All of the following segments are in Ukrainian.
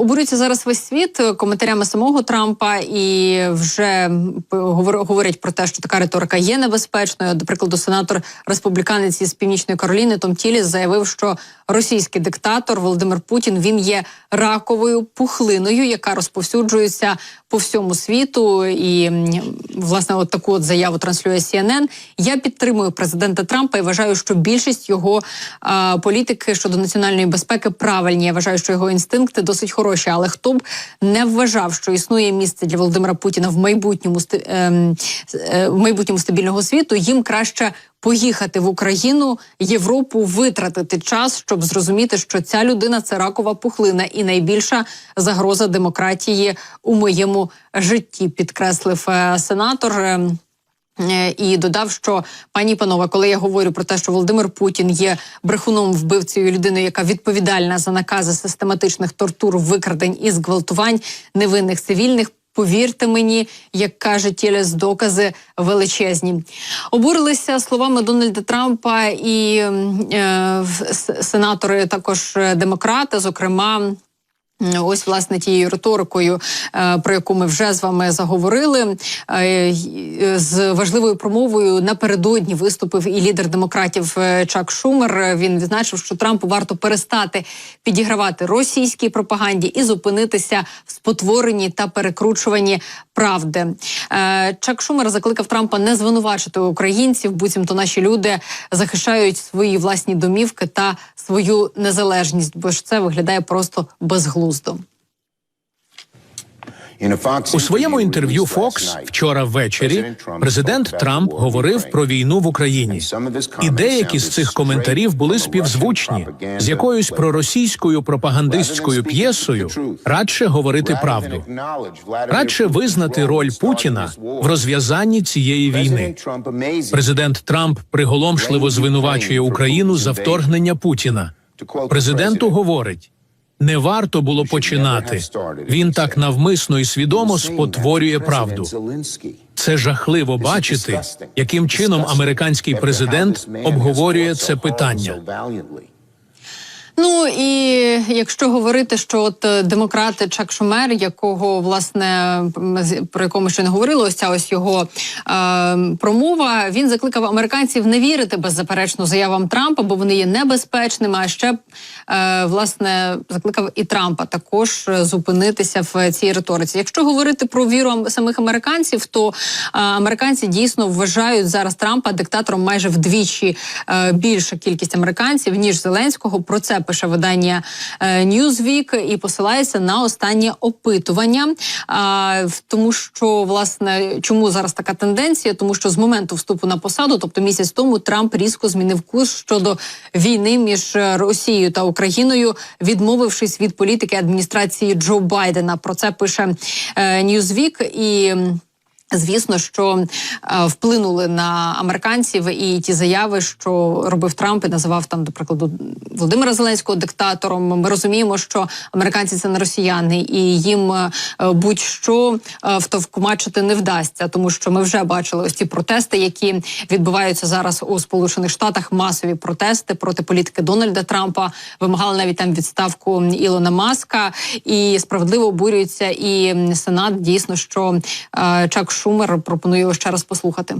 Обурюється зараз весь світ е, коментарями самого Трампа, і вже говорять про те, що така риторика є небезпечною. До прикладу, сенатор республіканець із північної Кароліни Том Тіліс заявив, що російський диктатор Володимир Путін він є раковою пухлиною, яка розповсюджується по всьому світу. І власне, от таку от заяву транслює CNN. Я підтримую президента Трампа і вважаю, що більшість його а, політики щодо національної безпеки правильні. Я вважаю, що його інстинкти досить хороші. Але хто б не вважав, що існує місце для Володимира Путіна в майбутньому ем, е, в майбутньому стабільного світу, їм краще. Поїхати в Україну, Європу, витратити час, щоб зрозуміти, що ця людина це ракова пухлина і найбільша загроза демократії у моєму житті, підкреслив е, сенатор. Е, І додав, що пані панове, коли я говорю про те, що Володимир Путін є брехуном вбивцею людиною, яка відповідальна за накази систематичних тортур, викрадень і зґвалтувань невинних цивільних. Повірте мені, як каже Тілес, докази величезні. Обурилися словами Дональда Трампа і е, сенатори, також е, демократи, зокрема. Ось власне тією риторикою, е, про яку ми вже з вами заговорили, Е, з важливою промовою напередодні виступив і лідер демократів е, Чак Шумер. Він відзначив, що Трампу варто перестати підігравати російській пропаганді і зупинитися в спотворенні та перекручуванні правди. Чак Шумер закликав Трампа не звинувачити українців, буцімто наші люди захищають свої власні домівки та свою незалежність, бо ж це виглядає просто безглуздо. У своєму інтерв'ю Fox вчора ввечері президент Трамп говорив про війну в Україні. І деякі з цих коментарів були співзвучні з якоюсь проросійською пропагандистською п'єсою. Радше говорити правду, радше визнати роль Путіна в розв'язанні цієї війни. Президент Трамп приголомшливо звинувачує Україну за вторгнення Путіна. Президенту говорить. Не варто було починати. Він так навмисно і свідомо спотворює правду. Це жахливо бачити, яким чином американський президент обговорює це питання. Ну і якщо говорити, що от е, демократи Чак Шумер, якого власне про якого ми ще не говорили, ось ця ось його е, промова. Він закликав американців не вірити беззаперечно заявам Трампа, бо вони є небезпечними. А ще е, власне закликав і Трампа також е, зупинитися в цій риториці. Якщо говорити про віру ам- самих американців, то е, американці дійсно вважають зараз Трампа диктатором майже вдвічі е, більша кількість американців ніж Зеленського. Про це пише видання е, Newsweek і посилається на останнє опитування. Тому що власне чому зараз така тенденція? Тому що з моменту вступу на посаду, тобто місяць тому, Трамп різко змінив курс щодо війни між Росією та Україною, відмовившись від політики адміністрації Джо Байдена. Про це пише е, Newsweek і. Звісно, що е, вплинули на американців і ті заяви, що робив Трамп і називав там, до прикладу, Володимира Зеленського диктатором. Ми розуміємо, що американці це не росіяни, і їм е, будь-що е, втовкмачити не вдасться, тому що ми вже бачили ось ті протести, які відбуваються зараз у Сполучених Штатах. Масові протести проти політики Дональда Трампа вимагали навіть там відставку Ілона Маска, і справедливо обурюється і Сенат. Дійсно, що е, Чак Шумер пропонує його ще раз послухати.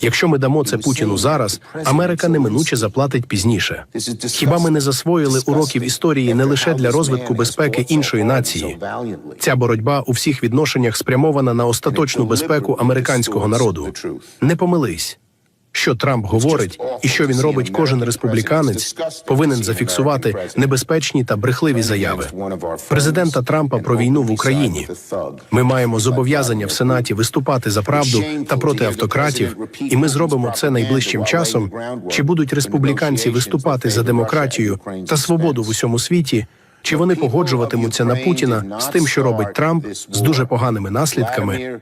Якщо ми дамо це Путіну зараз, Америка неминуче заплатить пізніше. Хіба ми не засвоїли уроків історії не лише для розвитку безпеки іншої нації? Ця боротьба у всіх відношеннях спрямована на остаточну безпеку американського народу. Не помились. Що Трамп говорить і що він робить, кожен республіканець повинен зафіксувати небезпечні та брехливі заяви президента Трампа про війну в Україні. Ми маємо зобов'язання в Сенаті виступати за правду та проти автократів, і ми зробимо це найближчим часом. Чи будуть республіканці виступати за демократію та свободу в усьому світі? Чи вони погоджуватимуться на Путіна з тим, що робить Трамп з дуже поганими наслідками?